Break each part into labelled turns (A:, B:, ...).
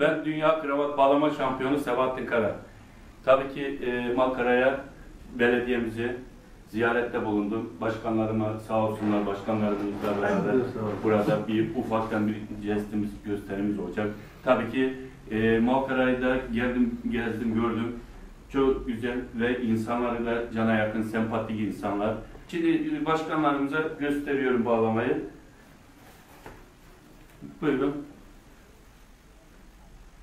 A: Ben Dünya Kravat Bağlama Şampiyonu Sebahattin Kara. Tabii ki e, Malkara'ya belediyemizi ziyarette bulundum. Başkanlarıma sağ olsunlar, başkanlarımızla beraber burada bir ufaktan bir jestimiz, gösterimiz olacak. Tabii ki e, Malkara'yı da geldim, gezdim, gördüm. Çok güzel ve insanları da cana yakın, sempatik insanlar. Şimdi başkanlarımıza gösteriyorum bağlamayı. Buyurun.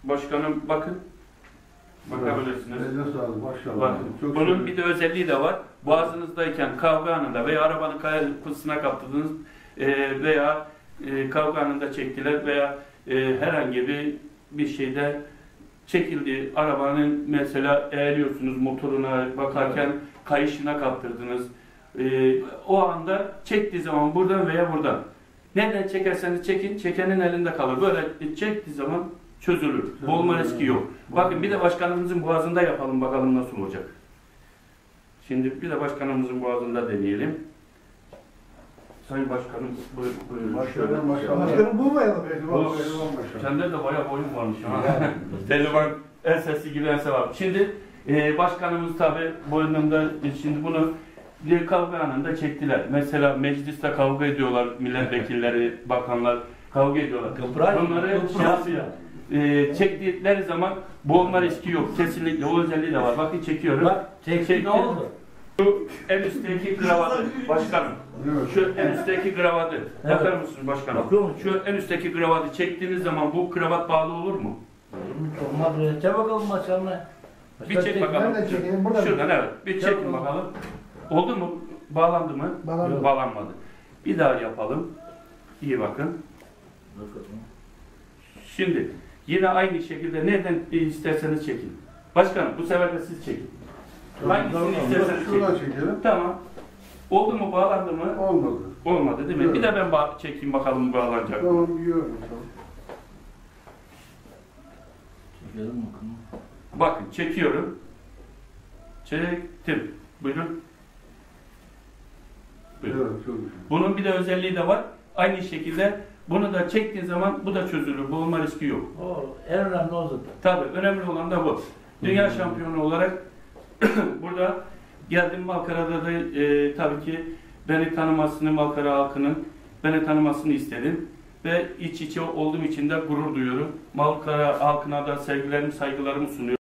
A: Başkanım bakın. Bakabilirsiniz.
B: Eline sağlık maşallah.
A: Bakın.
B: Çok
A: Bunun
B: şükür.
A: bir de özelliği de var. Boğazınızdayken kavga anında veya arabanın kapısına kaptırdınız e, veya e, kavga anında çektiler veya e, herhangi bir bir şeyde çekildi. Arabanın mesela eğiliyorsunuz motoruna bakarken kayışına kaptırdınız. E, o anda çektiği zaman buradan veya buradan. Nereden çekerseniz çekin, çekenin elinde kalır. Böyle çektiği zaman çözülür. Boğulma riski yok. Bakın bir de başkanımızın boğazında yapalım bakalım nasıl olacak. Şimdi bir de başkanımızın boğazında deneyelim. Sayın Başkanım buyur, buyurun.
B: Başkanım maşallah.
C: Başkanım bulmayalım.
B: Pehlivan maşallah.
A: Sende de bayağı boyun varmış ha. Pehlivan ensesi gibi ense var. Şimdi e, başkanımız tabi boynunda e, şimdi bunu bir kavga anında çektiler. Mesela mecliste kavga ediyorlar milletvekilleri, bakanlar kavga ediyorlar.
D: Kıpray-
A: Bunları
D: Kıpray-
A: şey yapıyor. E, çektikleri zaman boğulma riski yok. Kesinlikle o özelliği de var. Bakın çekiyorum.
D: Bak çekti ne oldu?
A: Şu en üstteki kravatı başkanım. Şu en üstteki kravatı.
D: Evet.
A: Bakar mısınız başkanım?
D: Bakıyor musun?
A: Şu en üstteki kravatı çektiğiniz zaman bu kravat bağlı olur mu?
D: Olmaz. Çek bakalım maşallah.
A: Bir çek bakalım. Şuradan evet. Bir
D: Çek
A: çekin
D: bakalım.
A: bakalım. Oldu mu? Bağlandı mı?
C: Bağlandı.
A: Yok, bağlanmadı. Bir daha yapalım. İyi bakın. Şimdi yine aynı şekilde nereden isterseniz çekin. Başkanım bu sefer de siz çekin. Hangisini isterseniz
B: Şuradan
A: çekin.
B: çekelim.
A: Tamam. Oldu mu? Bağlandı mı?
B: Olmadı.
A: Olmadı değil mi?
B: Evet.
A: Bir de ben bağ- çekeyim bakalım bağlanacak. mı?
B: Tamam yiyorum. Tamam.
D: Çekelim bakalım.
A: Bakın çekiyorum. Çektim. Buyurun.
B: Evet
A: Buyurun.
B: çok güzel.
A: Bunun bir de özelliği de var. Aynı şekilde bunu da çektiğin zaman bu da çözülür. Boğulma riski yok.
D: O en önemli o zaten.
A: Tabii önemli olan da bu. Dünya şampiyonu olarak burada geldim Malkara'da da e, tabii ki beni tanımasını Malkara halkının beni tanımasını istedim. Ve iç içe olduğum için de gurur duyuyorum. Malkara halkına da sevgilerimi, saygılarımı sunuyorum.